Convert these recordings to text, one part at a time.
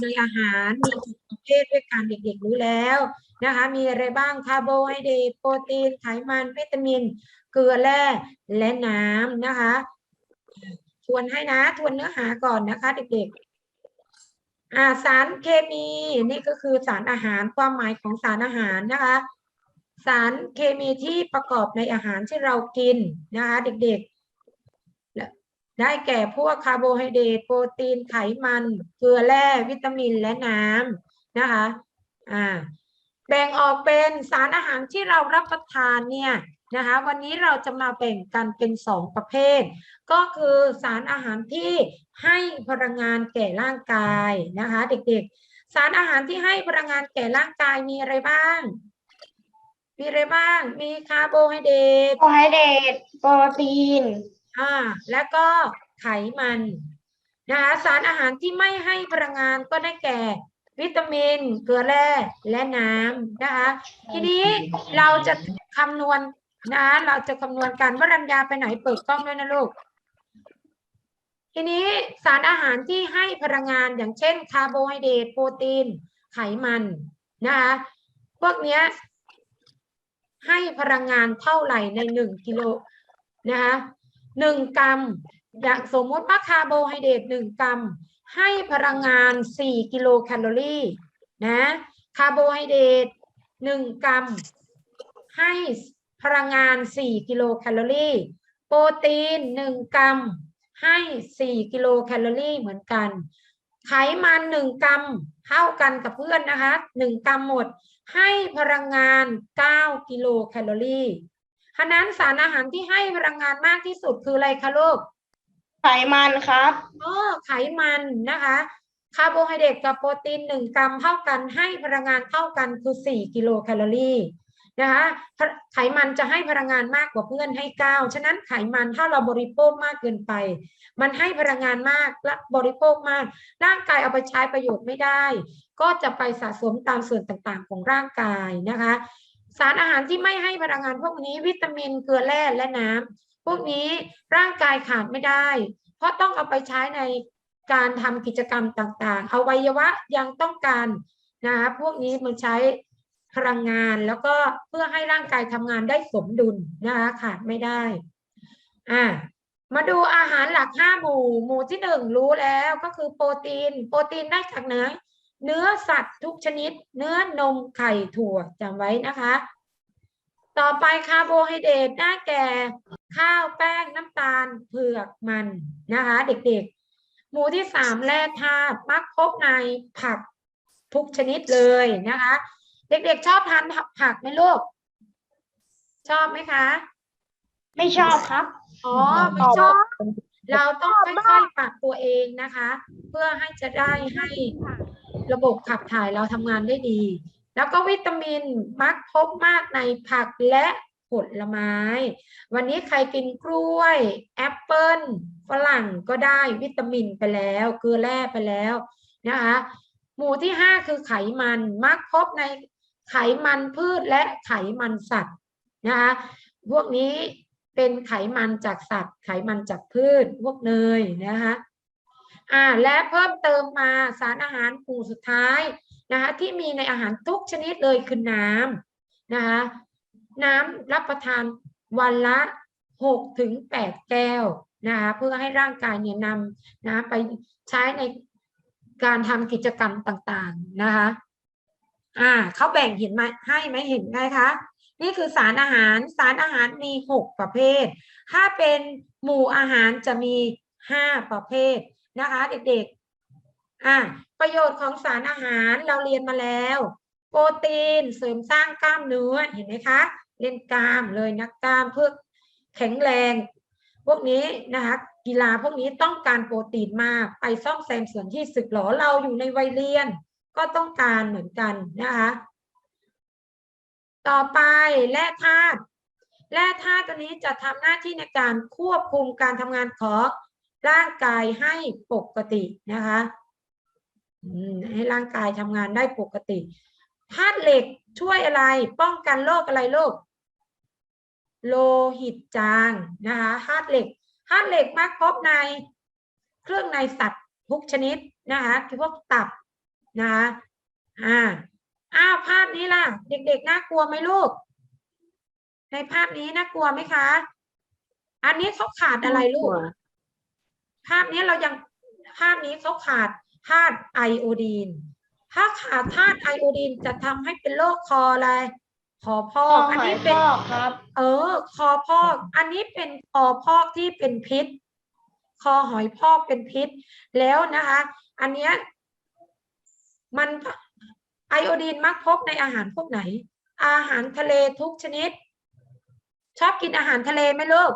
คือสิ่งที่อยู่ในอาหารมีหกประเภทด้วยกันเด็กๆรู้แล้วนะคะ มีอะไรบ้างคาร์โบไฮเดรตโปรตีนไขมันวิตามิน เกลือแร่และน้ำนะคะทวนให้นะทวนเนื้อหาก่อนนะคะ เด็กๆอาสารเคมีนี่ก็คือสารอาหารความหมายของสารอาหารนะคะ สารเคมีที่ประกอบในอาหารที่เรากินนะคะ เด็กๆ ได้แก่พวกคาร์โบไฮเดรตโปรตีนไขมันเกลือแร่วิตามินและน้ำนะคะอ่าแบ่งออกเป็นสารอาหารที่เรารับประทานเนี่ยนะคะวันนี้เราจะมาแบ่งกันเป็นสองประเภท ก็คือสารอาหารที่ให้พลังงานแก่ร่างกายนะคะเด็กๆ สารอาหารที่ให้พลังงานแก่ร่างกายมีอะไรบ้าง มีอะไรบ้างมีคาร์โบไฮเดรตคาร์โบไฮเดรตโปรตีน อ่าแล้วก็ไขมันนะคะสารอาหารที่ไม่ให้พลังงานก็ได้แก่ วิตามิน เกลือแร่และน้ำนะคะทีนี้เราจะคำนวณนะเราจะคำนวณการวรัญญาไปไหนเปิดกล้องด้วยนะลูก ทีนี้สารอาหารที่ให้พลังงานอย่างเช่น คาร์โบไฮเดรตโปรตีน ไขมันนะคะพวกเนี้ยให้พลังงานเท่าไหร่ในหนึ่งกิโลนะคะ หนึ่งกรัม อย่างสมมติว่าคาร์โบไฮเดรตหนึ่งกรัม ให้พลังงานสี่กิโลแคลอรี่นะคาร์โบไฮเดรตหนึ่งกรัม ให้พลังงาน 4 กิโลแคลอรี่ โปรตีน 1 กรัม ให้ 4 กิโลแคลอรี่เหมือนกัน ไขมัน 1 กรัมเท่ากันกับเพื่อนนะคะ 1 กรัมหมด ให้พลังงาน 9 กิโลแคลอรี่ ฉะนั้นสารอาหารที่ให้พลังงานมากที่สุดคืออะไรคะลูก ไขมันครับอ๋อไขมันนะคะ คาร์โบไฮเดรตกับโปรตีนหนึ่งกรัมเท่ากันให้พลังงานเท่ากันคือสี่กิโลแคลอรี่นะคะพะไขมันจะให้พลังงานมากกว่าเพื่อนให้เก้าฉะนั้นไขมันถ้าเราบริโภคมากเกินไป มันให้พลังงานมากและบริโภคมาก ร่างกายเอาไปใช้ประโยชน์ไม่ได้ ก็จะไปสะสมตามส่วนต่างๆของร่างกายนะคะ สารอาหารที่ไม่ให้พลังงานพวกนี้วิตามินเกลือแร่และน้ำพวกนี้ร่างกายขาดไม่ได้ เพราะต้องเอาไปใช้ในการทำกิจกรรมต่างๆ อวัยวะยังต้องการนะคะพวกนี้มันใช้พลังงานแล้วก็เพื่อให้ร่างกายทำงานได้สมดุลนะคะขาดไม่ได้อ่ามาดูอาหารหลักห้าหมู่ หมู่ที่หนึ่งรู้แล้วก็คือโปรตีน โปรตีนได้จากเนื้อ เนื้อสัตว์ทุกชนิด เนื้อนมไข่ถั่วจำไว้นะคะ ต่อไปคาร์โบไฮเดรตได้แก่ ข้าวแป้งน้ำตาลเผือกมันนะคะ เด็กๆ หมู่ที่สามแร่ธาตุมักพบในผักทุกชนิดเลยนะคะ เด็กๆชอบทานผักไหมลูก ชอบไหมคะ ไม่ชอบครับอ๋อไม่ชอบเราต้องค่อยๆปรับตัวเองนะคะ เพื่อให้จะได้ให้ ระบบขับถ่ายเราทำงานได้ดี แล้วก็วิตามินมักพบมากในผักและผลไม้ วันนี้ใครกินกล้วย แอปเปิ้ลฝรั่งก็ได้วิตามินไปแล้ว เกลือแร่ไปแล้วนะคะหมู่ที่ห้าคือไขมันมักพบในไขมันพืชและไขมันสัตว์นะคะพวกนี้เป็นไขมันจากสัตว์ ไขมันจากพืช พวกเนยนะคะ อ่าและเพิ่มเติมมาสารอาหารกลุ่มสุดท้ายนะคะที่มีในอาหารทุกชนิดเลยคือน้ำนะคะน้ำรับประทานวันละหกถึงแปดแก้วนะคะเพื่อให้ร่างกายเนี่ยนำนะไปใช้ในการทำกิจกรรมต่างๆนะคะอ่าเขาแบ่งเห็นไหมให้ไหมเห็นไหมคะนี่คือสารอาหารสารอาหารมีหกประเภท ถ้าเป็นหมู่อาหารจะมีห้าประเภท นะคะเด็กๆอ่าประโยชน์ของสารอาหารเราเรียนมาแล้ว โปรตีนเสริมสร้างกล้ามเนื้อเห็นไหมคะ เล่นกล้ามเลยนักกล้ามเพื่อแข็งแรง พวกนี้นะคะกีฬาพวกนี้ต้องการโปรตีนมากไปซ่อมแซมส่วนที่สึกหรอเราอยู่ในวัยเรียน ก็ต้องการเหมือนกันนะคะต่อไปแร่ธาตุแร่ธาตุตัวนี้จะทำหน้าที่ในการควบคุมการทำงานของ ร่างกายให้ปกตินะคะให้ร่างกายทำงานได้ปกติธาตุเหล็กช่วยอะไรป้องกันโรคอะไรโรคโลหิตจางนะคะธาตุเหล็กธาตุเหล็กมักพบในเครื่องในสัตว์ทุกชนิดนะคะคือพวกตับนะคะอ่าอ้าวภาพนี้ล่ะ เด็กๆน่ากลัวไหมลูก ในภาพนี้น่ากลัวไหมคะ อันนี้เขาขาดอะไรลูก ภาพนี้เรายังภาพนี้เขาขาดธาตุไอโอดีน ถ้าขาดธาตุไอโอดีนจะทำให้เป็นโรคคออะไรคอพอกอันนี้เป็นครับ เออ คอพอก อันนี้เป็นคอพอกที่เป็นพิษ คอหอยพอกเป็นพิษ แล้วนะคะ อันเนี้ยมันไอโอดีนมักพบในอาหารพวกไหน อาหารทะเลทุกชนิด ชอบกินอาหารทะเลไหมลูก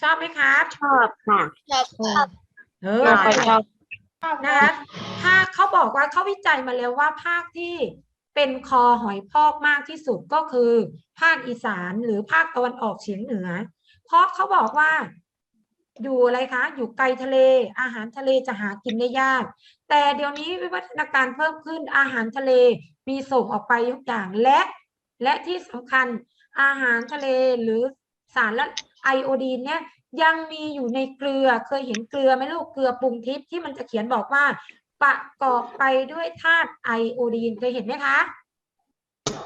ชอบไหมครับชอบค่ะเออไม่ค่อยชอบนะคะถ้าเขาบอกว่าเขาวิจัยมาแล้วว่าภาคที่เป็นคอหอยพอกมากที่สุดก็คือ ภาคอีสานหรือภาคตะวันออกเฉียงเหนือ เพราะเขาบอกว่า อยู่อะไรคะ อยู่ไกลทะเล อาหารทะเลจะหากินได้ยาก แต่เดี๋ยวนี้วิวัฒนาการเพิ่มขึ้นอาหารทะเลมีส่งออกไปทุกอย่างและ และที่สำคัญอาหารทะเลหรือสารละ ไอโอดีนเนี่ยยังมีอยู่ในเกลือเคยเห็นเกลือไหมลูกเกลือปรุงทิพย์ที่มันจะเขียนบอกว่า ประกอบไปด้วยธาตุไอโอดีนเคยเห็นไหมคะ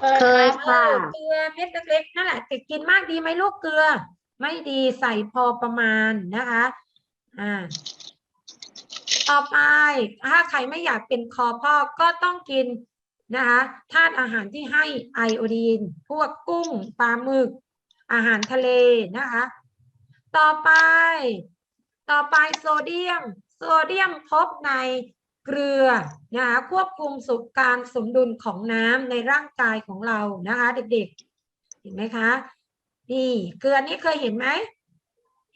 เคยค่ะเออเกลือเม็ดเล็กๆนั่นแหละแต่กินมากดีไหมลูกเกลือ ไม่ดีใส่พอประมาณนะคะอ่าต่อไปถ้าใครไม่อยากเป็นคอพอกก็ต้องกินนะคะธาตุอาหารที่ให้ไอโอดีน พวกกุ้งปลาหมึก อาหารทะเลนะคะ ต่อไป ต่อไปโซเดียม โซเดียมพบในเกลือนะคะควบคุมสุขการสมดุลของน้ำในร่างกายของเรานะคะ เด็กๆ เห็นไหมคะนี่เกลือนี้เคยเห็นไหม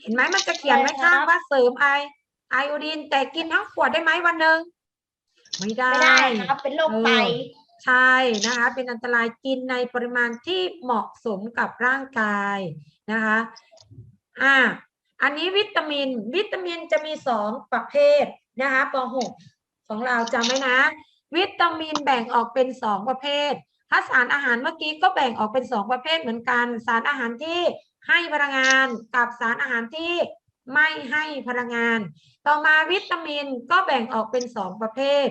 เห็นไหมมันจะเขียนไว้ข้างว่าเสริมไอไอโอดีนแต่กินทั้งขวดได้ไหมวันหนึ่งไม่ได้ไม่ได้ครับเป็นโรคไต ใช่นะคะเป็นอันตรายกินในปริมาณที่เหมาะสมกับร่างกายนะคะอ่าอันนี้วิตามิน วิตามินจะมีสองประเภทนะคะป .6 ของเราจำไว้นะ วิตามินแบ่งออกเป็นสองประเภท ถ้าสารอาหารเมื่อกี้ก็แบ่งออกเป็นสองประเภทเหมือนกัน สารอาหารที่ให้พลังงานกับสารอาหารที่ไม่ให้พลังงาน ต่อมาวิตามินก็แบ่งออกเป็นสองประเภท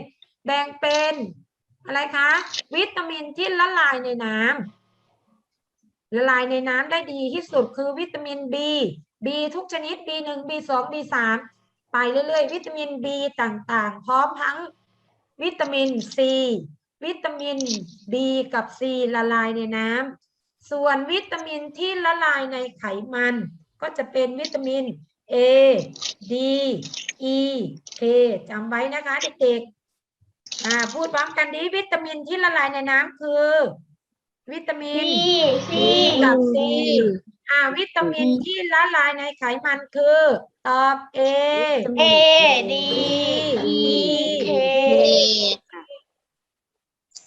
แบ่งเป็น อะไรคะ วิตามินที่ละลายในน้ำละลายในน้ำได้ดีที่สุดคือวิตามิน B B ทุกชนิด B1 B2 B3 ไปเรื่อยๆ วิตามิน B ต่างๆ พร้อมทั้งวิตามิน C วิตามิน B กับ C ละลายในน้ำส่วนวิตามินที่ละลายในไขมัน ก็จะเป็นวิตามิน A D E K จำไว้นะคะเด็กๆ อ่าพูดพร้อมกันดีวิตามินที่ละลายในน้ำคือ วิตามิน C C กับ C อ่าวิตามินที่ละลายในไขมันคือตอบ A A D E K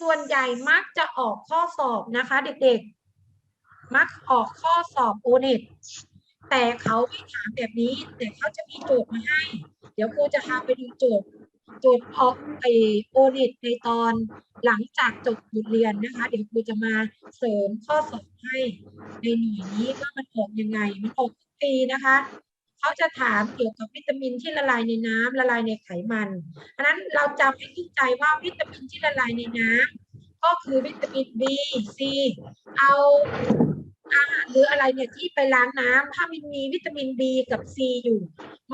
ส่วนใหญ่มักจะออกข้อสอบนะคะ เด็กๆ มักออกข้อสอบโอเน็ตแต่เขาไม่ถามแบบนี้ แต่เขาจะมีโจทย์มาให้ เดี๋ยวครูจะพาไปดูโจทย์โจทย์ออกไอโอเน็ตในตอนหลังจากจบบทเรียนนะคะ เดี๋ยวครูจะมาเสริมข้อสอบให้ในหน่วยนี้ว่ามันออกยังไง มันออกทุกปีนะคะเขาจะถามเกี่ยวกับวิตามินที่ละลายในน้ำละลายในไขมันอันนั้นเราจำให้ขึ้นใจว่าวิตามินที่ละลายในน้ำก็คือวิตามิน B C เอา หารหรืออะไรเนี่ยที่ไปล้างน้ำถ้ามันมีวิตามิน B กับ C อยู่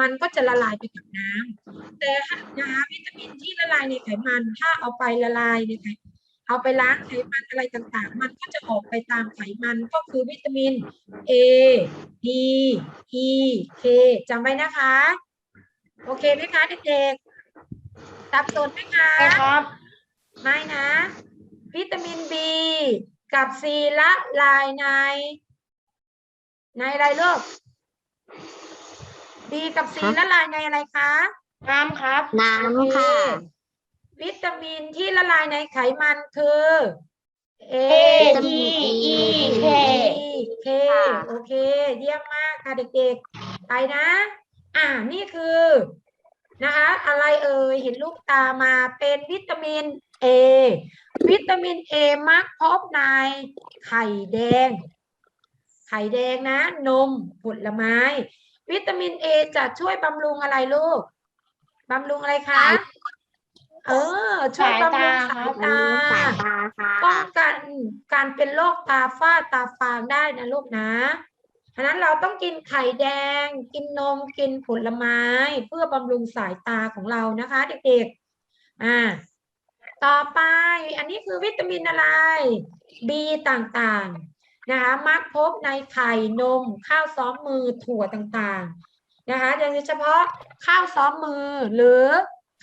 มันก็จะละลายไปกับน้ำแต่นะคะวิตามินที่ละลายในไขมัน ถ้าเอาไปละลายในไขเอาไปล้างไขมันอะไรต่างๆ มันก็จะออกไปตามไขมันก็คือวิตามิน A D E K จำไว้นะคะ โอเคไหมคะเด็กๆสับสนไหมคะใช่ครับ ไม่นะ วิตามิน B กับ C ละลายใน ในอะไรลูก B กับ C ฮะละลายในอะไรคะน้ำครับน้ำค่ะ วิตามินที่ละลายในไขมันคือ A A D E K K โอเค เยี่ยมมากค่ะเด็กๆ ไปนะ อ่า นี่คือ นะคะ อะไรเอ่ย เห็นลูกตามาเป็นวิตามิน A วิตามิน A มักพบในไข่แดง ไข่แดงนะ นมผลไม้ วิตามินเอจะช่วยบำรุงอะไรลูกบำรุงอะไรคะเออช่วยบำรุงสายตาสายตาค่ะป้องกันการเป็นโรคตาฝ้าตาฟางได้นะลูกนะฉะนั้นเราต้องกินไข่แดง กินนมกินผลไม้ เพื่อบำรุงสายตาของเรานะคะ เด็กๆ อ่า ต่อไปอันนี้คือวิตามินอะไร B ต่างๆนะคะมักพบในไข่นม ข้าวซ้อมมือถั่วต่างๆนะคะโดยเฉพาะข้าวซ้อมมือหรือ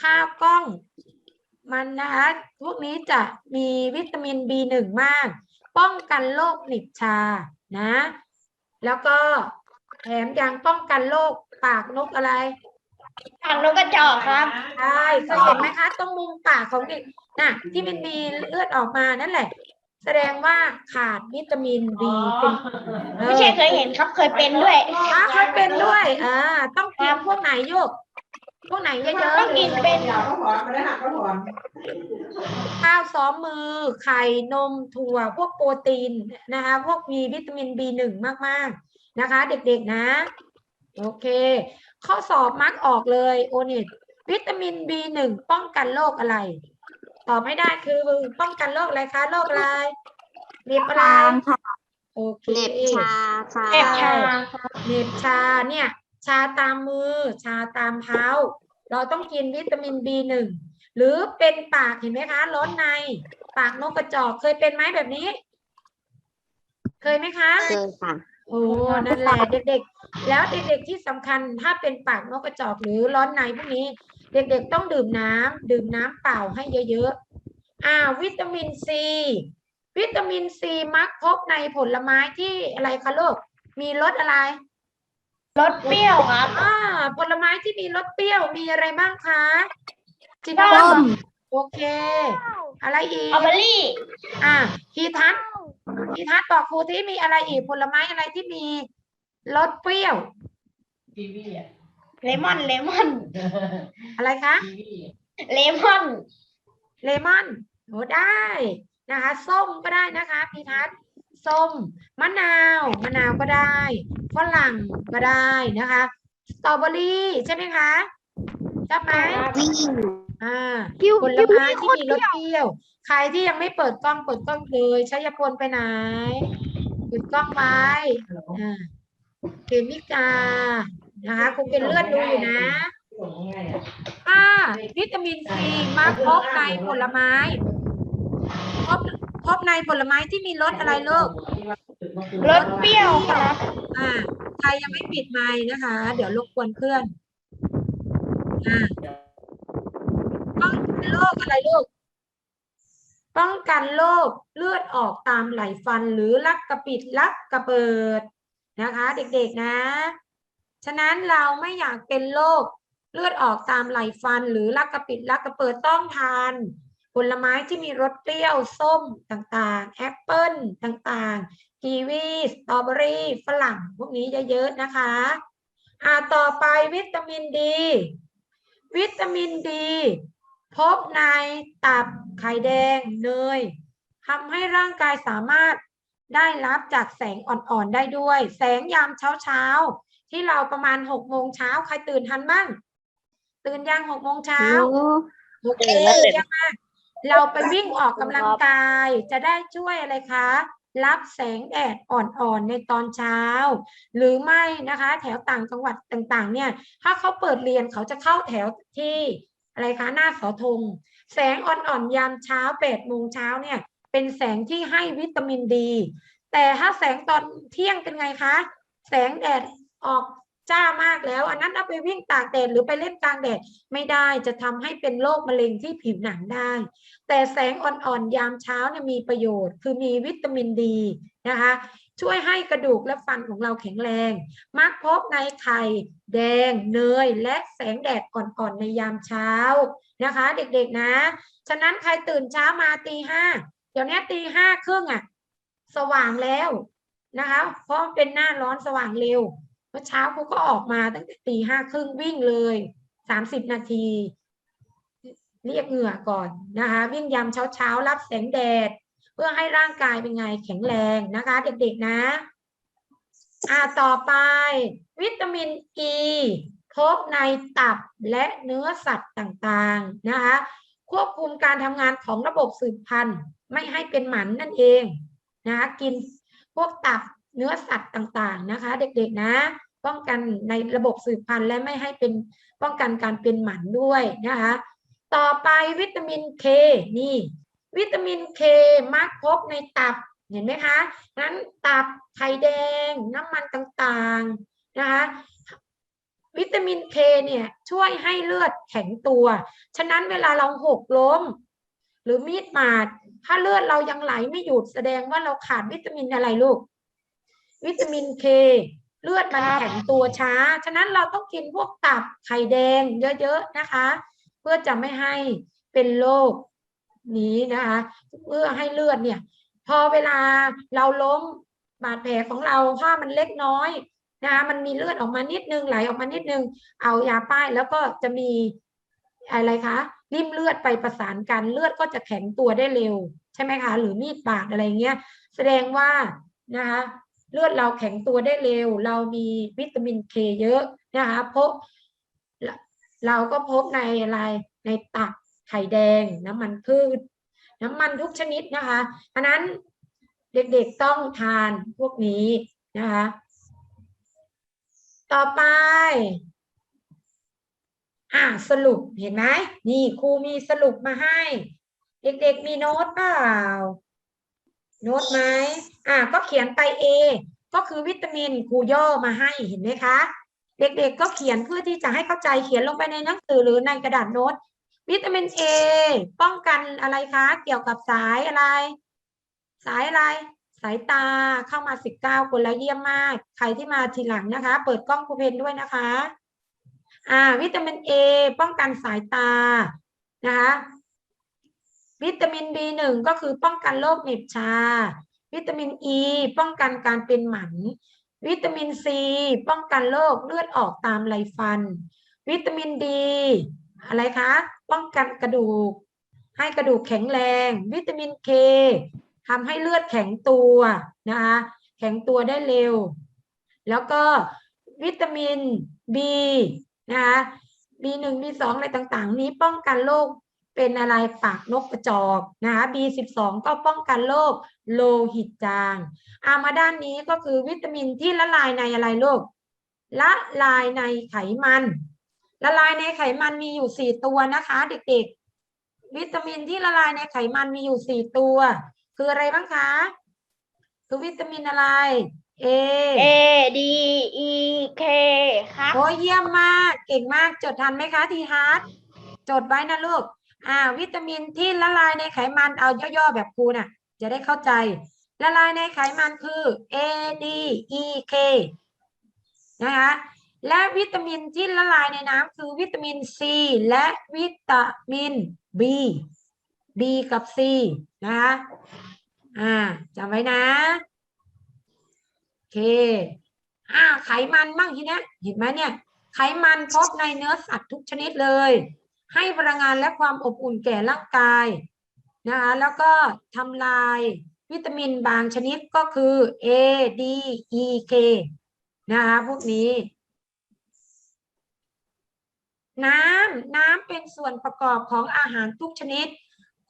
ข้าวกล้องมันนะคะพวกนี้จะมีวิตามิน B1 มาก ป้องกันโรคหนิบชานะ แล้วก็แถมยังป้องกันโรคปากนกอะไร ทางนกกระจอกครับ ใช่เคยเห็นไหมคะตรงมุมปากของเด็กน่ะที่มันมีเลือดออกมานั่นแหละ แสดงว่าขาดวิตามิน B เป็นออไม่ใช่เคยเห็นครับเคยเป็นด้วยอ่าเคยเป็นด้วยอ่าต้องกินพวกไหนโยก พวกไหนเยอะๆต้องกินเป็นข้าวซ้อมมือ ไข่นมถั่วพวกโปรตีนนะคะ พวกมีวิตามิน B1 มากๆนะคะ เด็กๆนะ โอเค ข้อสอบมักออกเลยโอนิตวิตามิน B1 ป้องกันโรคอะไร ตอบไม่ได้คือป้องกันโรคอะไรคะโรคอะไรเรียบอะไรตามค่ะโอเคเล็บชาค่ะเจ็บชาเหน็บชาเนี่ย ชาตามมือ ชาตามเท้า เราต้องกินวิตามิน B1 หรือเป็นปากเห็นไหมคะร้อนใน ปากนกกระจอกเคยเป็นไหมแบบนี้ เคยไหมคะเคยค่ะโอ้นั่นแหละเด็กๆ แล้วเด็กๆที่สำคัญถ้าเป็นปากนกกระจอกหรือร้อนในพวกนี้ เด็กๆต้องดื่มน้ำดื่มน้ำเปล่าให้เยอะๆอ่าวิตามินซีวิตามินซีมักพบในผลไม้ที่อะไรคะลูกมีรสอะไรรสเปรี้ยวครับอ่าผลไม้ที่มีรสเปรี้ยวมีอะไรบ้างคะจินส้ตมโอเค อะไรอีกอัลเบอรี่ อ่าทีทัศน์ทีทัศน์บอกครูที่มีอะไรอีกผลไม้อะไรที่มี รสเปรี้ยว กีวีอะเลมอนเลมอน อะไรคะ กีวีเลมอน เลมอนโอ้ได้นะคะ ส้มก็ได้นะคะพีทัศน์ส้ม มะนาว มะนาวก็ได้ฝรั่งก็ได้นะคะสตรอเบอรี่ใช่ไหมคะชอบไหมวิ่งอ่าคิวผลไม้ที่มีรสเปรี้ยว ใครที่ยังไม่เปิดกล้องเปิดกล้องเลยชัยพลไปไหนเปิดกล้องไว้อ่า เขมิกา นะคะคงเป็นเลือดดูอยู่นะส่งง่ายอะอ่าวิตามินซีมักพบในผลไม้พบพบในผลไม้ที่มีรสอะไรลูกรสเปรี้ยวครับอ่าใครยังไม่ปิดไมค์นะคะ เดี๋ยวรบกวนเพื่อนอ่าป้องกันโรคอะไรลูกป้องกันโรคเลือดออกตามไหลฟันหรือลักกระปิดลักกระเปิด นะคะเด็กๆนะ ฉะนั้นเราไม่อยากเป็นโรคเลือดออกตามไหลฟันหรือลักกระปิดลักกระเปิดต้องทาน ผลไม้ที่มีรสเปรี้ยวส้มต่างๆ แอปเปิ้ลต่างๆ กีวีสตรอเบอรี่ฝรั่งพวกนี้เยอะๆนะคะอ่าต่อไปวิตามินดี วิตามินดี พบในตับไข่แดงเนยทำให้ร่างกายสามารถ ได้รับจากแสงอ่อนๆได้ด้วย แสงยามเช้าๆ ที่เราประมาณหกโมงเช้าใครตื่นทันบ้างตื่นยังหกโมงเช้าโอเคเยี่ยมมากเราไปวิ่งออกกำลังกายจะได้ช่วยอะไรคะ รับแสงแดดอ่อนๆในตอนเช้า หรือไม่นะคะ แถวต่างจังหวัดต่างๆ เนี่ย ถ้าเขาเปิดเรียนเขาจะเข้าแถวที่อะไรคะหน้าเสาธงแสงอ่อนๆยามเช้าแปดโมงเช้าเนี่ย เป็นแสงที่ให้วิตามินดี แต่ถ้าแสงตอนเที่ยงเป็นไงคะ แสงแดดออกจ้ามากแล้ว อันนั้นเอาไปวิ่งตากแดดหรือไปเล่นกลางแดดไม่ได้จะทำให้เป็นโรคมะเร็งที่ผิวหนังได้ แต่แสงอ่อนๆยามเช้าเนี่ยมีประโยชน์ คือมีวิตามินดีนะคะช่วยให้กระดูกและฟันของเราแข็งแรง มักพบในไข่แดงเนย และแสงแดดอ่อนๆในยามเช้านะคะ เด็กๆนะ ฉะนั้นใครตื่นเช้ามาตีห้า เดี๋ยวนี้ตีห้าครึ่งอะ สว่างแล้วนะคะ เพราะเป็นหน้าร้อนสว่างเร็ว เมื่อเช้าเขาก็ออกมาตั้งแต่ตีห้าครึ่งวิ่งเลยสามสิบนาที เรียกเหงื่อก่อนนะคะ วิ่งยามเช้าเช้ารับแสงแดด เพื่อให้ร่างกายเป็นไงแข็งแรงนะคะ เด็กๆนะอ่าต่อไป วิตามินอ e, ีพบในตับและเนื้อสัตว์ต่างๆนะคะ ควบคุมการทำงานของระบบสืบพันธุ์ ไม่ให้เป็นหมันนั่นเองนะคะกินพวกตับเนื้อสัตว์ต่างๆนะคะ เด็กๆนะ ป้องกันในระบบสืบพันธุ์และไม่ให้เป็นป้องกันการเป็นหมันด้วยนะคะ ต่อไปวิตามินเคนี่ วิตามินเคมักพบในตับเห็นไหมคะนั้นตับไข่แดงน้ำมันต่างๆนะคะวิตามินเคเนี่ยช่วยให้เลือดแข็งตัว ฉะนั้นเวลาเราหกล้ม หรือมีดบาดถ้าเลือดเรายังไหลไม่หยุดแสดงว่าเราขาดวิตามินอะไรลูก วิตามินเคเลือดมันแข็งตัวช้า ฉะนั้นเราต้องกินพวกตับไข่แดงเยอะๆนะคะ เพื่อจะไม่ให้เป็นโรคนี้นะคะ เพื่อให้เลือดเนี่ย พอเวลาเราล้มบาดแผลของเราถ้ามันเล็กน้อยนะคะมันมีเลือดออกมานิดนึงไหลออกมานิดนึง เอายาป้ายแล้วก็จะมีอะไรคะ ริ่มเลือดไปประสานกันเลือดก็จะแข็งตัวได้เร็ว ใช่ไหมคะ หรือมีดบาดอะไรเงี้ย แสดงว่านะคะเลือดเราแข็งตัวได้เร็ว เรามีวิตามินเคเยอะนะคะพบเราก็พบในอะไรในตับไข่แดงน้ำมันพืช น้ำมันทุกชนิดนะคะอันนั้นเด็กๆต้องทานพวกนี้นะคะ ต่อไป อ่าสรุปเห็นไหมนี่ครูมีสรุปมาให้ เด็กๆมีโน้ตเปล่า โน้ตไหมอ่า ก็เขียนไป A ก็คือวิตามินครูย่อมาให้เห็นไหมคะ เด็กๆก็เขียนเพื่อที่จะให้เข้าใจเขียนลงไปในหนังสือหรือในกระดาษโน้ต วิตามิน A ป้องกันอะไรคะ เกี่ยวกับสายอะไร สายอะไรสายตาเข้ามา 19 คนแล้วเยี่ยมมาก ใครที่มาทีหลังนะคะ เปิดกล้องครูเพนด้วยนะคะ อ่า วิตามิน A ป้องกันสายตานะคะวิตามิน B1 ก็คือป้องกันโรคเหน็บชา วิตามิน E ป้องกันการเป็นหมัน วิตามิน C ป้องกันโรคเลือดออกตามไรฟัน วิตามิน D อะไรคะ ป้องกันกระดูก ให้กระดูกแข็งแรง วิตามิน K ทำให้เลือดแข็งตัวนะคะแข็งตัวได้เร็ว แล้วก็วิตามิน B นะคะ B1 B2 อะไรต่างๆ นี้ป้องกันโรคเป็นอะไรปากนกกระจอกนะคะ B12 ก็ป้องกันโรคโลหิตจางอามาด้านนี้ก็คือวิตามินที่ละลายในอะไรลูกละลายในไขมัน ละลายในไขมันมีอยู่สี่ตัวนะคะ เด็กๆ วิตามินที่ละลายในไขมันมีอยู่สี่ตัว คืออะไรบ้างคะ คือวิตามินอะไร A A D E K ครับ โอ้ยเยี่ยมมาก เก่งมาก จดทันไหมคะทีฮาร์ดจดไว้นะลูก อ่า วิตามินที่ละลายในไขมันเอาย่อๆแบบครูน่ะ จะได้เข้าใจ ละลายในไขมันคือ A D E K นะคะ และวิตามินที่ละลายในน้ำคือวิตามิน C และวิตามิน B B กับ C นะคะ อ่าจำไว้นะโอ เคอ่าไขมันบ้างทีนี้เห็นไหมเนี่ย ไขมันพบในเนื้อสัตว์ทุกชนิดเลย ให้พลังงานและความอบอุ่นแก่ร่างกายนะคะแล้วก็ทำลายวิตามินบางชนิดก็คือ A D E K นะคะพวกนี้ น้ำน้ำเป็นส่วนประกอบของอาหารทุกชนิด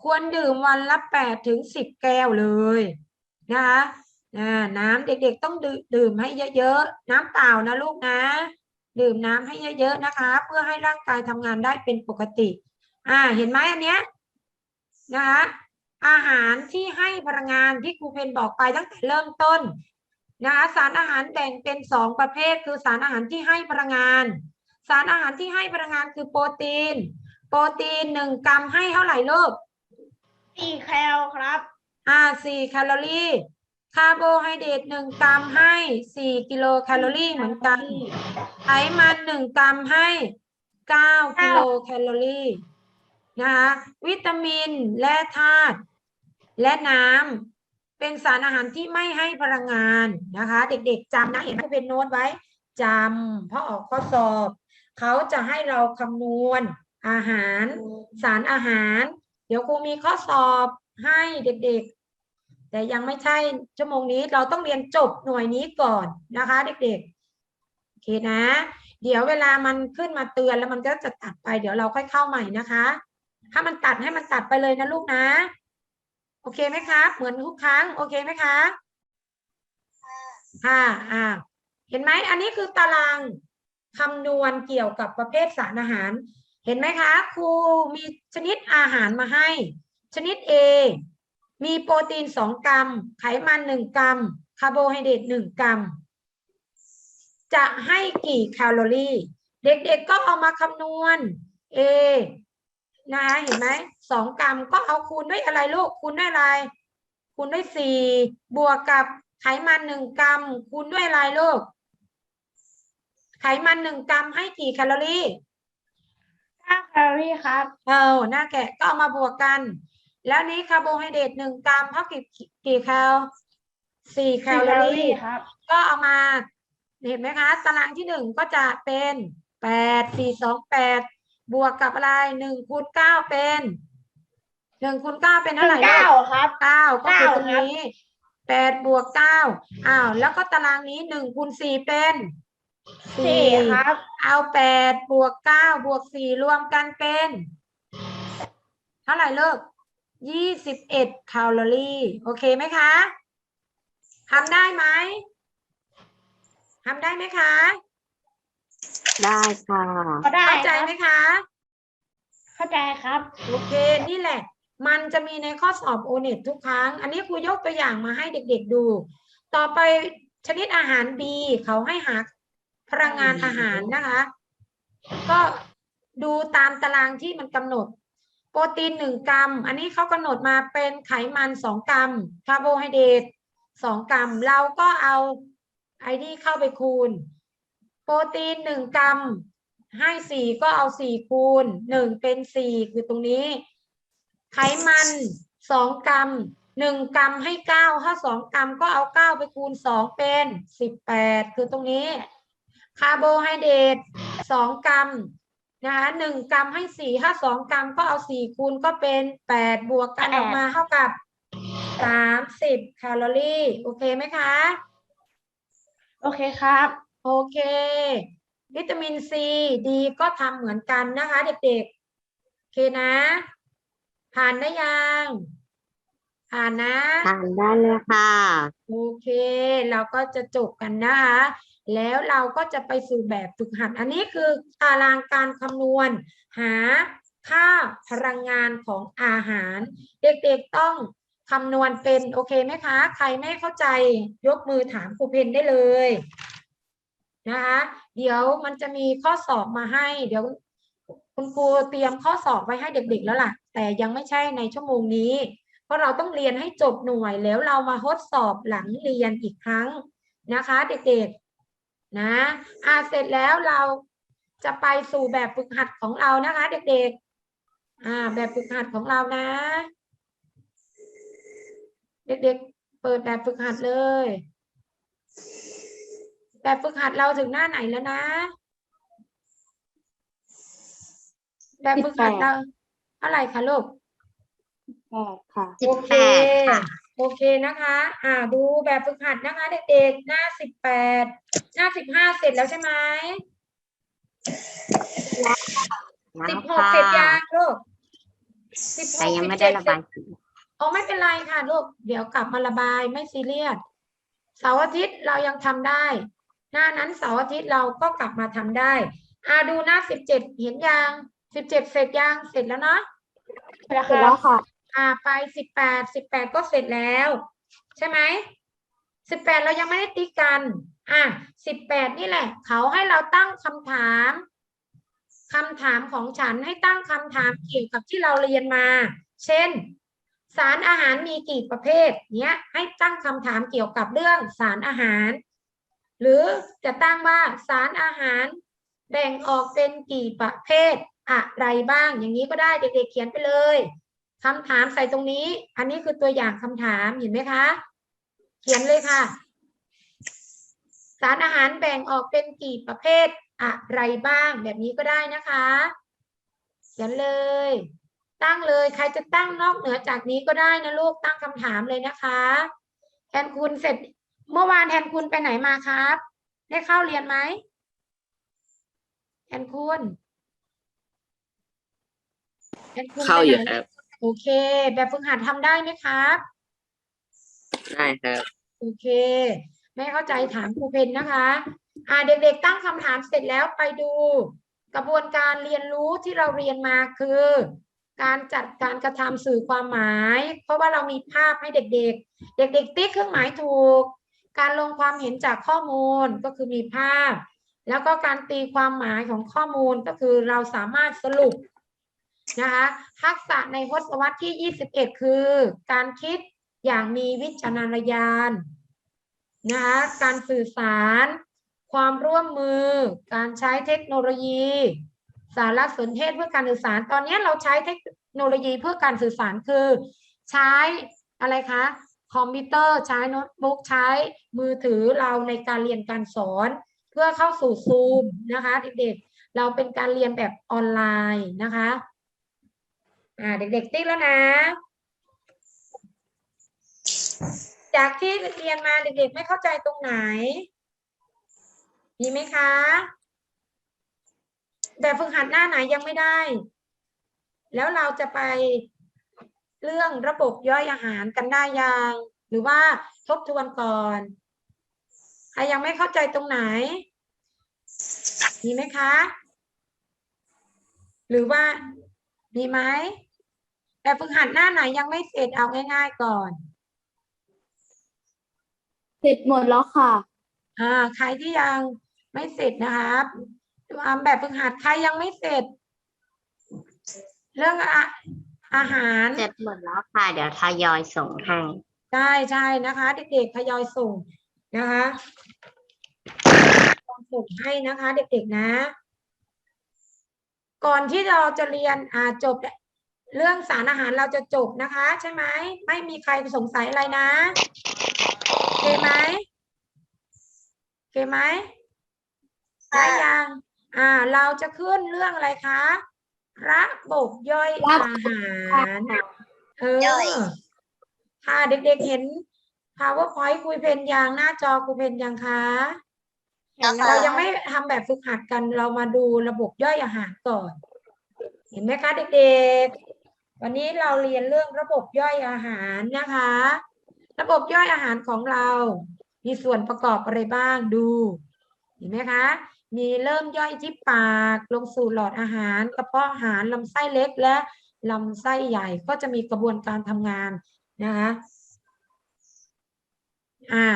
ควรดื่มวันละแปดถึงสิบแก้วเลยนะคะ น้ำเด็กๆต้องดื่มดื่มให้เยอะๆ น้ำเปล่านะลูกนะ ดื่มน้ำให้เยอะๆนะคะ เพื่อให้ร่างกายทำงานได้เป็นปกติ อ่า เห็นไหมอันเนี้ยนะคะอาหารที่ให้พลังงานที่ครูเพนบอกไปตั้งแต่เริ่มต้นนะคะสารอาหารแบ่งเป็นสองประเภท คือสารอาหารที่ให้พลังงาน สารอาหารที่ให้พลังงานคือโปรตีน โปรตีนหนึ่งกรัมให้เท่าไหร่ลูกสี่แคลครับ อ่าสี่แคลอรี่ คาร์โบไฮเดรตหนึ่งกรัมให้สี่กิโลแคลอรี่เหมือนกันไขมันหนึ่งกรัมให้เก้ากิโลแคลอรี่นะคะวิตามินและธาตุและน้ำเป็นสารอาหารที่ไม่ให้พลังงานนะคะ เด็กๆจำนะเห็นผู้เป็นโน้ตไว้จำเพราะออกข้อสอบ เขาจะให้เราคำนวณอาหาร สารอาหาร เดี๋ยวครูมีข้อสอบให้เด็ก แต่ยังไม่ใช่ชั่วโมงนี้เราต้องเรียนจบหน่วยนี้ก่อนนะคะ เด็กๆ โอเคนะ เดี๋ยวเวลามันขึ้นมาเตือนแล้วมันก็จะตัดไป เดี๋ยวเราค่อยเข้าใหม่นะคะ ถ้ามันตัดให้มันตัดไปเลยนะลูกนะ โอเคไหมคะ เหมือนทุกครั้ง โอเคไหมคะค่ะอ่า เห็นไหมอันนี้คือตารางคำนวณเกี่ยวกับประเภทสารอาหาร เห็นไหมคะ ครูมีชนิดอาหารมาให้ ชนิด A มีโปรตีน2กรัม ไขมัน1กรัม คาร์โบไฮเดรต1กรัม จะให้กี่แคลอรี่ เด็กๆก็เอามาคำนวณ A นะคะเห็นไหมสองกรัมก็เอาคูณด้วยอะไรลูกคูณด้วยอะไร คูณด้วยสี่บวกกับไขมันหนึ่งกรัม คูณด้วยอะไรลูก ไขมันหนึ่งกรัมให้กี่แคลอรี่ห้าแคลอรี่ครับ เออหน้าแกะก็เอามาบวกกัน แล้วนี้คาร์โบไฮเดรตหนึ่งกรัมเท่ากี่กี่แคลสี่แคลอรี่ครับ ก็เอามา เห็นไหมคะ ตารางที่หนึ่งก็จะเป็นแปดสี่สองแปดบวกกับอะไรหนึ่งคูณเก้าเป็นหนึ่งคูณเก้าเป็นเท่าไหร่ลูเก้ากครับเก้าก็คือตรงเก้าครับนี้แปดบวกเก้าอ้าวแล้วก็ตารางนี้หนึ่งคูณสี่เป็นสี่ครับ เอาแปดบวกเก้าบวกสี่รวมกันเป็น เท่าไหร่เลิก ยี่สิบเอ็ดแคลอรี่ โอเคไหมคะทำได้ไหมทำได้ไหมคะได้ค่ะก็ได้เข้าใจครับไหมคะ เข้าใจครับ โอเค นี่แหละ มันจะมีในข้อสอบโอเน็ตทุกครั้ง อันนี้ครูยกตัวอย่างมาให้เด็กๆดู ต่อไปชนิดอาหาร B เขาให้หาพลังงานอาหารนะคะ ก็ดูตามตารางที่มันกำหนด โปรตีนหนึ่งกรัม อันนี้เขากำหนดมาเป็นไขมันสองกรัม คาร์โบไฮเดรตสองกรัม เราก็เอาไอ้นี่เข้าไปคูณ โปรตีนหนึ่งกรัม ให้สี่ก็เอาสี่คูณหนึ่งเป็นสี่คือตรงนี้ ไขมันสองกรัมหนึ่งกรัมให้เก้าถ้าสองกรัมก็เอาเก้าไปคูณสองเป็นสิบแปดคือตรงนี้ คาร์โบไฮเดรตสองกรัม นะคะหนึ่งกรัมให้สี่ถ้าสองกรัมก็เอาสี่คูณก็เป็นแปดบวกกันออกมาเท่ากับสามสิบแคลอรี่ โอเคไหมคะ โอเคครับ โอเค วิตามินซีดีก็ทำเหมือนกันนะคะ เด็กๆ โอเคนะ ผ่านได้ยัง ผ่านนะทานได้เลยค่ะ โอเค เราก็จะจบกันนะคะ แล้วเราก็จะไปสู่แบบฝึกหัด อันนี้คือตารางการคำนวณ หาค่าพลังงานของอาหาร เด็กๆต้องคำนวณเป็นโอเคไหมคะ ใครไม่เข้าใจยกมือถามครูเพนได้เลยนะคะเดี๋ยวมันจะมีข้อสอบมาให้ เดี๋ยวคุณครูเตรียมข้อสอบไว้ให้เด็กๆแล้วล่ะ แต่ยังไม่ใช่ในชั่วโมงนี้ เพราะเราต้องเรียนให้จบหน่วยแล้วเรามาทดสอบหลังเรียนอีกครั้งนะคะ เด็กๆ นะอ่าเสร็จแล้วเราจะไปสู่แบบฝึกหัดของเรานะคะ เด็กๆ อ่า แบบฝึกหัดของเรานะ เด็กๆ เปิดแบบฝึกหัดเลย แบบฝึกหัดเราถึงหน้าไหนแล้วนะ แบบฝึกหัดเราเท่าไหร่คะลูกแปดค่ะโอเคค่ะ โอเคนะคะ อ่าดูแบบฝึกหัดนะคะเด็กๆ หน้าสิบแปดหน้าสิบห้าเสร็จแล้วใช่ไหมสิบหกเสร็จยังลูกสิบหแต่กยังสิไม่บได้เจ็ดระเสร็บาจยสีอ๋อไม่เป็นไรค่ะลูก เดี๋ยวกลับมาระบายไม่ซีเรียส เสาร์อาทิตย์เรายังทำได้ หน้านั้นเสาร์อาทิตย์เราก็กลับมาทำได้ อ่าดูหน้าสิบเจ็ดเห็นยังสิบเจ็ดเสร็จยังเสร็จแล้วเนาะเสร็จแล้วเสร็จคแล้รัวบค่ะ อ่าไปสิบแปดสิบแปดก็เสร็จแล้ว ใช่ไหมสิบแปดเรายังไม่ได้ติ๊กกันอะสิบแปดนี่แหละ เขาให้เราตั้งคำถามคำถามของฉันให้ตั้งคำถามเกี่ยวกับที่เราเรียนมา เช่น สารอาหารมีกี่ประเภทเนี้ยให้ตั้งคำถามเกี่ยวกับเรื่องสารอาหาร หรือจะตั้งว่าสารอาหารแบ่งออกเป็นกี่ประเภทอะไรบ้าง อย่างนี้ก็ได้เด็กๆเขียนไปเลย คำถามใส่ตรงนี้ อันนี้คือตัวอย่างคำถามเห็นไหมคะ เขียนเลยค่ะ สารอาหารแบ่งออกเป็นกี่ประเภทอะไรบ้าง แบบนี้ก็ได้นะคะ เขียนเลย ตั้งเลย ใครจะตั้งนอกเหนือจากนี้ก็ได้นะลูกตั้งคำถามเลยนะคะแทนคุณเสร็จ เมื่อวานแทนคุณไปไหนมาครับ ได้เข้าเรียนไหมแทนคุณแทนคุณเข้าอยู่ครับ โอเค แบบฝึกหัดทำได้ไหมครับ ได้ครับ โอเค ไม่เข้าใจถามครูเพนนะคะ อ่าเด็กๆตั้งคำถามเสร็จแล้วไปดู กระบวนการเรียนรู้ที่เราเรียนมาคือ การจัดการกระทำสื่อความหมาย เพราะว่าเรามีภาพให้เด็ก ๆ เด็ก ๆ ติ๊กเครื่องหมายถูก การลงความเห็นจากข้อมูลก็คือมีภาพ แล้วก็การตีความหมายของข้อมูลก็คือเราสามารถสรุป นะคะทักษะในทศวรรษที่ 21 คือ การคิดอย่างมีวิจารณญาณนะคะการสื่อสาร ความร่วมมือ การใช้เทคโนโลยี สารสนเทศเพื่อการสื่อสาร ตอนนี้เราใช้เทคโนโลยีเพื่อการสื่อสารคือ ใช้อะไรคะคอมพิวเตอร์ใช้โน้ตบุ๊กใช้มือถือเราในการเรียนการสอน เพื่อเข้าสู่ซูมนะคะเด็กๆเราเป็นการเรียนแบบออนไลน์นะคะ อ่าเด็กๆติ๊กแล้วนะ จากที่เรียนมาเด็กๆไม่เข้าใจตรงไหน มีไหมคะแบบฝึกหัดหน้าไหนยังไม่ได้ แล้วเราจะไปเรื่องระบบย่อยอาหารกันได้ยัง หรือว่าทบทวนก่อน ใครยังไม่เข้าใจตรงไหน มีไหมคะ หรือว่า มีไหมแบบฝึกหัดหน้าไหนยังไม่เสร็จเอาง่าย ๆก่อน เสร็จหมดแล้วค่ะ อ่า ใครที่ยังไม่เสร็จนะครับอ่าแบบฝึกหัดใครยังไม่เสร็จ เรื่องอะอาหารเสร็จหมดแล้วค่ะ เดี๋ยวทยอยส่งให้ใช่ใช่นะคะเด็กๆทยอยส่งนะคะส่งให้นะคะ เด็กๆนะ ก่อนที่เราจะเรียนอ่าจบเรื่องสารอาหารเราจะจบนะคะ ใช่ไหมไม่มีใครสงสัยอะไรนะโอเคไหมโอเคไหมได้ยังอ่า เราจะขึ้นเรื่องอะไรคะระบบย่อยอาหารเออค่ะเด็กๆเห็น powerpoint คุยเพนยังหน้าจอคุยเพนยังคะ เรายังไม่ทำแบบฝึกหัดกันเรามาดูระบบย่อยอาหารก่อน เห็นไหมคะเด็กๆ วันนี้เราเรียนเรื่องระบบย่อยอาหารนะคะ ระบบย่อยอาหารของเรา มีส่วนประกอบอะไรบ้างดู เห็นไหมคะ มีเริ่มย่อยที่ปากลงสู่หลอดอาหารกระเพาะอาหารลำไส้เล็กและลำไส้ใหญ่ก็จะมีกระบวนการทำงานนะคะอ่า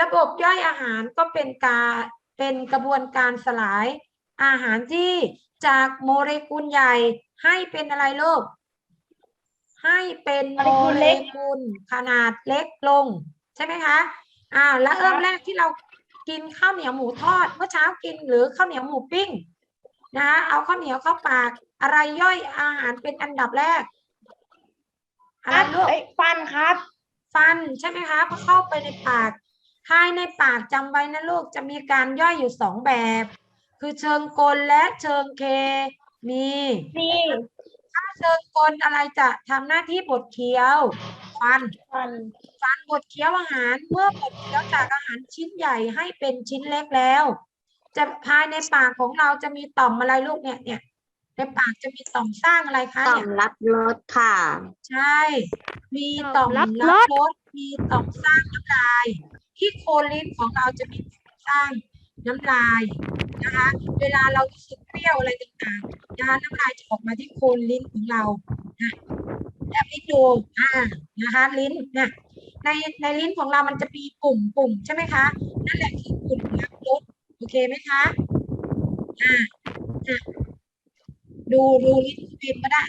ระบบย่อยอาหารก็เป็นการ เป็นกระบวนการสลายอาหารที่จากโมเลกุลใหญ่ให้เป็นอะไรลูกให้เป็นโมเลกุลขนาดเล็กลง ใช่ไหมคะอ่าแล้วเริ่มแรกที่เรากินข้าวเหนียวหมูทอดเมื่อเช้ากินหรือข้าวเหนียวหมูปิ้งนะคะเอาข้าวเหนียวเข้าปากอะไรย่อยอาหารเป็นอันดับแรกอะไรลูกเอ้ยฟันครับ ฟันใช่ไหมคะพอเข้าไปในปาก ภายในปากจำไว้นะลูกจะมีการย่อยอยู่สองแบบ คือเชิงกลและเชิงเคมีนี่ถ้าเชิงกลอะไรจะทำหน้าที่บดเคี้ยวฟันฟันฟันบดเคี้ยวอาหารเมื่อบดเคี้ยวจากอาหารชิ้นใหญ่ให้เป็นชิ้นเล็กแล้ว จะภายในปากของเราจะมีต่อมอะไรลูกเนี่ยเนี่ยในปากจะมีต่อมสร้างอะไรคะต่อเนี่มยรับรสค่ะ ใช่ มีต่อมรัรับบรรสสมีต่อมสร้างน้ำลาย ที่โคนลิ้นของเราจะมีต่อมสร้างน้ำลายนะคะ เวลาเรารู้สึกเปรี้ยวอะไรต่างๆนะคะน้ำลายจะออกมาที่โคนลิ้นของเรานะแบบนี้ดูอ่านะคะลิ้นนะในในลิ้นของเรามันจะมีปุ่มปุ่มใช่ไหมคะนั่นแหละคือปุ่มรับรสโอเคไหมคะอ่าดูดูลิ้นเป็นก็ได้